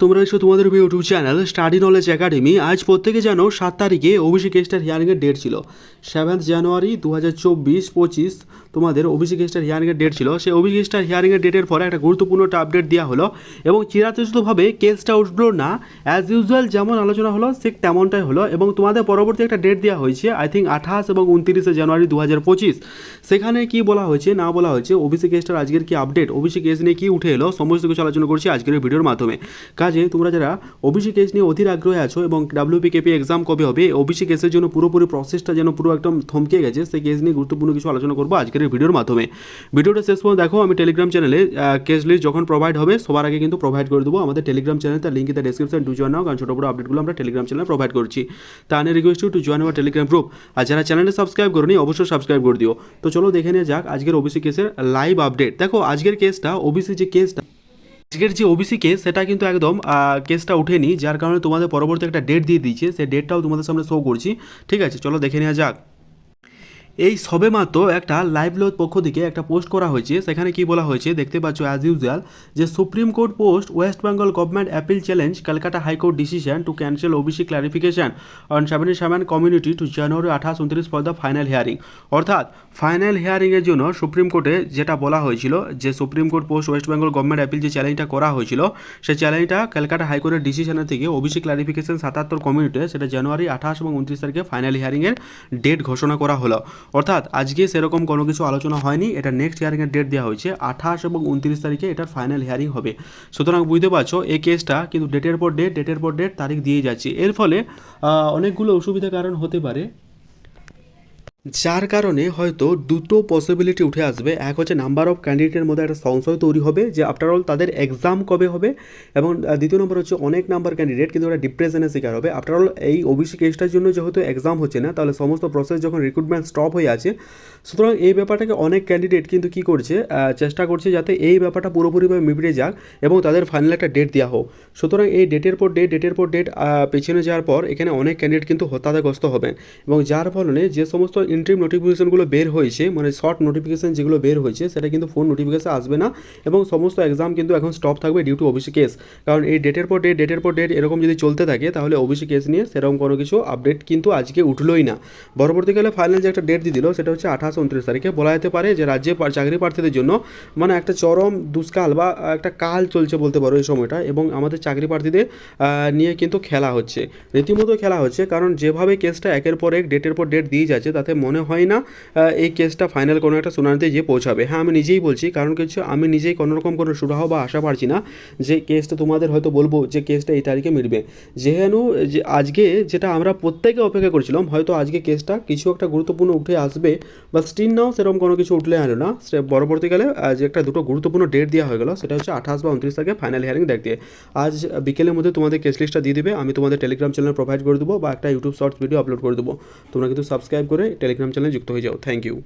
তোমরা এসো তোমাদের YouTube channel study knowledge academy আজ প্রত্যেকে জানো, সাত তারিখে ওবিসি কেসটার হিয়ারিংয়ের ডেট ছিল। সেভেন্থ জানুয়ারি দু হাজার চব্বিশ পঁচিশ তোমাদের ওবিসি কেসটার হিয়ারিংয়ের ডেট ছিল। সেই ওবিসি কেসটার হিয়ারিংয়ের ডেটের পরে একটা গুরুত্বপূর্ণ আপডেট দেওয়া হলো এবং চিরাচরিতভাবে কেসটা উঠল না। অ্যাজ ইউজুয়াল যেমন আলোচনা হলো, ঠিক তেমনটাই হলো এবং তোমাদের পরবর্তী একটা ডেট দেওয়া হয়েছে আই থিঙ্ক আঠাশ এবং উনত্রিশে জানুয়ারি দু হাজার পঁচিশ। সেখানে কি বলা হয়েছে, না বলা হয়েছে ওবিসি কেসটার আজকের কি আপডেট ওবিসি কেস নিয়ে কি উঠে এলো, সমস্ত কিছু আলোচনা করছি আজকের ভিডিওর মাধ্যমে। কাজে তোমরা যারা ওবিসি কেস নিয়ে অধীর আগ্রহে আছো এবং ডাব্লিউপি কেপি এক্সাম কবে হবে ওবিসি কেসের জন্য পুরোপুরি প্রসেসটা যেন পুরো একদম থমকে গেছে, সেই কেস নিয়ে গুরুত্বপূর্ণ কিছু আলোচনা করব আজকের ভিডিওর মাধ্যমে। ভিডিওটা শেষ পর্যন্ত দেখো, আমি টেলিগ্রাম চ্যানেলে কেস লিস্ট যখন প্রোভাইড হবে, সবার আগে কিন্তু প্রোভাইড করে দেবো। আমাদের টেলিগ্রাম চ্যানেল তার link in description to join now কারণ ছোটো বড় আপডেটগুলো আমরা টেলিগ্রাম চ্যানেলে প্রোভাইড করছি। তা আনে request to join our Telegram group আর যারা চ্যানেলে সাবস্ক্রাইব করনি, অবশ্যই সাবস্ক্রাইব করে দিও। তো চলো দেখে নিয়ে যাক আজকের ওবিসি কেসের লাইভ আপডেট দেখো, আজকের কেসটা ওবিসি যে কেসটা আজকের যে ওবিসি কেস সেটা কিন্তু একদম কেসটা উঠেনি যার কারণে তোমাদের পরবর্তী একটা ডেট দিয়ে দিয়েছে, সেই ডেটটাও তোমাদের সামনে শো করছি। ঠিক আছে, চলো দেখে নেওয়া যাক। এই সবেমাত্র একটা লাইভ লোড পক্ষ থেকে একটা পোস্ট করা হয়েছে। সেখানে কি বলা হয়েছে? দেখতে পাচ্ছ অ্যাজ ইউজুয়াল যে Supreme Court post West Bengal government appeal challenge Kolkata High Court decision to cancel OBC clarification on seventy seven community to January আঠাশ উনত্রিশ ফর দ্য ফাইনাল হিয়ারিং অর্থাৎ ফাইনাল হিয়ারিংয়ের জন্য সুপ্রিম কোর্টে যেটা বলা হয়েছিল, যে Supreme Court post West Bengal government appeal যে চ্যালেঞ্জটা করা হয়েছিল, সেই চ্যালেঞ্জটা কলকাতা হাইকোর্টের ডিসিশনের থেকে ওবিসি ক্লারিফিকেশন সাতাত্তর কমিউনিটি সেটা জানুয়ারি আঠাশ এবং উনত্রিশ তারিখে ফাইনাল হিয়ারিংয়ের ডেট ঘোষণা করা হলো। অর্থাৎ আজকে সেরকম কোনো কিছু আলোচনা হয়নি, এটা নেক্সট হিয়ারিংয়ের ডেট দেওয়া হয়েছে, আঠাশ এবং উনত্রিশ তারিখে এটার ফাইনাল হিয়ারিং হবে। সুতরাং বুঝতে পারছ, এই কেসটা কিন্তু ডেটের পর ডেট ডেটের পর ডেট তারিখ দিয়ে যাচ্ছে। এর ফলে অনেকগুলো অসুবিধার কারণ হতে পারে। যার কারণে হয়তো দুটো পসিবিলিটি উঠে আসবে। এক হচ্ছে নাম্বার অফ ক্যান্ডিডেটের মধ্যে একটা সংশয় তৈরি হবে যে আফটার অল তাদের এক্সাম কবে হবে এবং দ্বিতীয় নম্বর হচ্ছে অনেক নাম্বার ক্যান্ডিডেট কিন্তু ওরা ডিপ্রেশনের শিকার হবে। আফটার অল এই ওবিসি কেসটার জন্য যেহেতু এক্সাম হচ্ছে না, তাহলে সমস্ত প্রসেস যখন রিক্রুটমেন্ট স্টপ হয়ে আছে, সুতরাং এই ব্যাপারটাকে অনেক ক্যান্ডিডেট কিন্তু কি করছে চেষ্টা করছে যাতে এই ব্যাপারটা পুরোপুরিভাবে মিটে যাক এবং তাদের ফাইনাল একটা ডেট দেওয়া হোক। সুতরাং এই ডেটের পর ডেট ডেটের পর ডেট পেছনে যাওয়ার পর এখানে অনেক ক্যান্ডিডেট কিন্তু হতাশাগ্রস্ত হবেন এবং যার ফলে যে সমস্ত ইন্ট্রিম নোটিফিকেশনগুলো বের হয়েছে মানে শর্ট নোটিফিকেশন যেগুলো বের হয়েছে, সেটা কিন্তু ফোন নোটিফিকেশন আসবে না এবং সমস্ত এক্সাম কিন্তু এখন স্টপ থাকবে ডিউ টু ওবিসি কেস কারণ এই ডেটের পর ডেট ডেটের পর ডেট এরকম যদি চলতে থাকে, তাহলে ওবিসি কেস নিয়ে সেরকম কোনো কিছু আপডেট কিন্তু আজকে উঠলোই না। পরবর্তীকালে ফাইনাল যে একটা ডেট দিয়ে দিল, সেটা হচ্ছে আঠাশ উনত্রিশ তারিখে বলা যেতে পারে যে রাজ্যে চাকরি প্রার্থীদের জন্য মানে একটা চরম দুষ্কাল বা একটা কাল চলছে বলতে পারো এই সময়টা এবং আমাদের চাকরি প্রার্থীদের নিয়ে কিন্তু খেলা হচ্ছে। রীতিমতো খেলা হচ্ছে, কারণ যেভাবে কেসটা একের পর এক ডেটের পর ডেট দিয়ে যাচ্ছে, তাতে মনে হয় না এই কেসটা ফাইনাল কোনো একটা শুনানিতে গিয়ে পৌঁছাবে। হ্যাঁ আমি নিজেই বলছি, কারণ কিছু আমি নিজেই কোনোরকম কোনো সুরাহ বা আশা পারছি না যে কেসটা তোমাদের হয়তো বলব যে কেসটা এই তারিখে মিটবে। যেহেতু যে আজকে যেটা আমরা প্রত্যেকে অপেক্ষা করছিলাম, হয়তো আজকে কেসটা কিছু একটা গুরুত্বপূর্ণ উঠে আসবে বা স্টিল নাও সেরকম কোনো কিছু উঠলে আনো না। সে পরবর্তীকালে যে একটা দুটো গুরুত্বপূর্ণ ডেট দেওয়া হয়ে গেলো, সেটা হচ্ছে আঠাশ বা উনত্রিশ তারিখে ফাইনাল হিয়ারিং দেখতে আজ বিকেলের মধ্যে তোমাদের কেস লিস্টটা দিয়ে দিবে, আমি তোমাদের টেলিগ্রাম চ্যানেল প্রোভাইড করে দেবো বা একটা ইউটিউব শর্টস ভিডিও আপলোড করে দেবো। তোমরা কিন্তু সাবস্ক্রাইব করে টেলিগ্রাম চ্যানেলে যুক্ত হয়ে যাও থ্যাংক ইউ